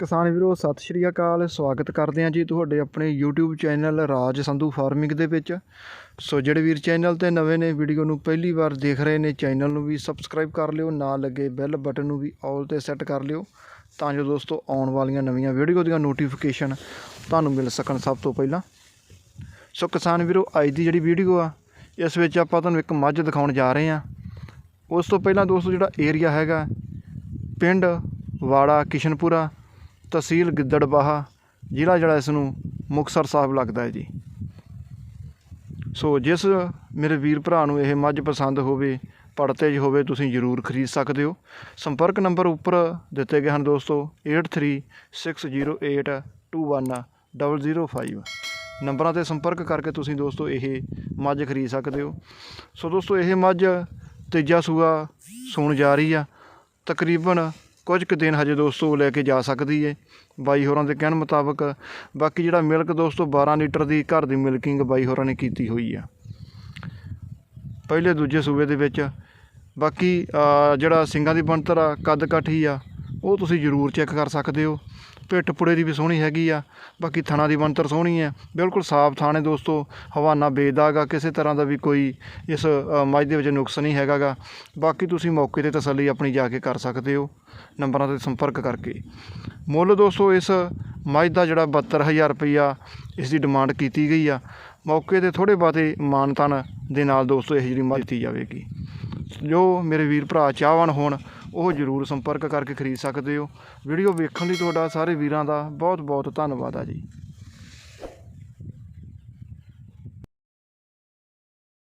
ਕਿਸਾਨ ਵੀਰੋ, ਸਤਿ ਸ਼੍ਰੀ ਅਕਾਲ। ਸਵਾਗਤ ਕਰਦੇ ਹਾਂ ਜੀ ਤੁਹਾਡੇ ਆਪਣੇ YouTube channel Raj Sandhu farming ਦੇ ਵਿੱਚ। ਸੋ ਜਿਹੜੇ ਵੀਰ ਚੈਨਲ ਤੇ ਨਵੇਂ ਨੇ, ਵੀਡੀਓ ਨੂੰ ਪਹਿਲੀ ਵਾਰ ਦੇਖ ਰਹੇ ਨੇ, ਚੈਨਲ ਨੂੰ ਵੀ ਸਬਸਕ੍ਰਾਈਬ ਕਰ ਲਿਓ, ਨਾਲ ਲੱਗੇ ਬੈਲ ਬਟਨ ਨੂੰ ਵੀ ਆਲ ਤੇ ਸੈੱਟ ਕਰ ਲਿਓ, ਤਾਂ ਜੋ ਦੋਸਤੋ ਆਉਣ ਵਾਲੀਆਂ ਨਵੀਆਂ ਵੀਡੀਓ ਦੀਆਂ ਨੋਟੀਫਿਕੇਸ਼ਨ ਤੁਹਾਨੂੰ ਮਿਲ ਸਕਣ ਸਭ ਤੋਂ ਪਹਿਲਾਂ। ਸੋ ਕਿਸਾਨ ਵੀਰੋ, ਅੱਜ ਦੀ ਜਿਹੜੀ ਵੀਡੀਓ ਆ, ਇਸ ਵਿੱਚ ਆਪਾਂ ਤੁਹਾਨੂੰ ਇੱਕ ਮੱਝ ਦਿਖਾਉਣ ਜਾ ਰਹੇ ਹਾਂ। ਉਸ ਤੋਂ ਪਹਿਲਾਂ ਦੋਸਤੋ ਜਿਹੜਾ ਏਰੀਆ ਹੈਗਾ, ਪਿੰਡ ਵਾੜਾ ਕਿਸ਼ਨਪੁਰਾ ਤਹਿਸੀਲ ਗਿੱਦੜਬਾਹਾ, ਜ਼ਿਲ੍ਹਾ ਜਿਹੜਾ ਇਸ ਨੂੰ ਮੁਕਤਸਰ ਸਾਹਿਬ ਲੱਗਦਾ ਹੈ ਜੀ। ਸੋ ਜਿਸ ਮੇਰੇ ਵੀਰ ਭਰਾ ਨੂੰ ਇਹ ਮੱਝ ਪਸੰਦ ਹੋਵੇ ਪੜਤੇਜ ਹੋਵੇ, ਤੁਸੀਂ ਜ਼ਰੂਰ ਖਰੀਦ ਸਕਦੇ ਹੋ। ਸੰਪਰਕ ਨੰਬਰ ਉੱਪਰ ਦਿੱਤੇ ਗਏ ਹਨ ਦੋਸਤੋ 8360821005 ਨੰਬਰਾਂ ਤੇ ਸੰਪਰਕ ਕਰਕੇ ਤੁਸੀਂ ਦੋਸਤੋ ਇਹ ਮੱਝ ਖਰੀਦ ਸਕਦੇ ਹੋ। ਸੋ ਦੋਸਤੋ ਇਹ ਮੱਝ ਤੀਜਾ ਸੂਆ ਸੂਣ ਜਾ ਰਹੀ ਆ। ਤਕਰੀਬਨ ਕੁਝ ਕੁ ਦਿਨ ਹਜੇ ਦੋਸਤੋ ਲੈ ਕੇ ਜਾ ਸਕਦੀ ਏ, ਬਾਈ ਹੋਰਾਂ ਦੇ ਕਹਿਣ ਮੁਤਾਬਕ। ਬਾਕੀ ਜਿਹੜਾ ਮਿਲਕ ਦੋਸਤੋ 12 ਲੀਟਰ ਦੀ ਘਰ ਦੀ ਮਿਲਕਿੰਗ ਬਾਈ ਹੋਰਾਂ ਨੇ ਕੀਤੀ ਹੋਈ ਆ। ਪਹਿਲੇ ਦੂਜੇ ਸੂਬੇ ਦੇ ਵਿੱਚ। ਬਾਕੀ ਜਿਹੜਾ ਸਿੰਘਾਂ ਦੀ ਬਣਤਰ ਆ ਕੱਦ ਕਾਠੀ ਆ ਉਹ ਤੁਸੀਂ ਜ਼ਰੂਰ ਚੈੱਕ ਕਰ ਸਕਦੇ ਹੋ। ਪਿੱਠ ਪੁੜੇ ਦੀ ਵੀ ਸੋਹਣੀ ਹੈਗੀ ਆ। ਬਾਕੀ ਥਣਾ ਦੀ ਬਣਤਰ ਸੋਹਣੀ ਹੈ ਬਿਲਕੁਲ ਸਾਫ਼ ਥਾਣੇ ਦੋਸਤੋ। ਹਵਾਨਾ ਬੇਦਾਗਾ ਕਿਸੇ ਤਰ੍ਹਾਂ ਦਾ ਵੀ ਕੋਈ ਇਸ ਅ, ਮੱਝ ਦੇ ਵਿੱਚ ਨੁਕਸ ਨਹੀਂ ਹੈਗਾਗਾ ਬਾਕੀ ਤੁਸੀਂ ਮੌਕੇ ਤੇ ਤਸੱਲੀ ਆਪਣੀ ਜਾ ਕੇ ਕਰ ਸਕਦੇ ਹੋ। ਨੰਬਰਾਂ ਤੇ ਸੰਪਰਕ ਕਰਕੇ। ਮੁੱਲ ਦੋਸਤੋ ਇਸ ਮੱਝ ਦਾ ਜਿਹੜਾ 72000 ਰੁਪਈਆ ਇਸ ਦੀ ਡਿਮਾਂਡ ਕੀਤੀ ਗਈ ਆ। ਮੌਕੇ ਤੇ ਥੋੜੇ ਬਾਤੇ ਮਾਨਤਨ ਦੇ ਨਾਲ ਦੋਸਤੋ ਇਹ ਜਿਹੜੀ ਮੱਝ ਦਿੱਤੀ ਜਾਵੇਗੀ। ਜੋ ਮੇਰੇ ਵੀਰ ਭਰਾ ਚਾਹਵਾਨ ਹੋਣ, ਉਹ ਜ਼ਰੂਰ ਸੰਪਰਕ ਕਰਕੇ ਖਰੀਦ ਸਕਦੇ ਹੋ। ਵੀਡੀਓ ਵੇਖਣ ਲਈ ਤੁਹਾਡਾ ਸਾਰੇ ਵੀਰਾਂ ਦਾ ਬਹੁਤ ਬਹੁਤ ਧੰਨਵਾਦ ਆ ਜੀ।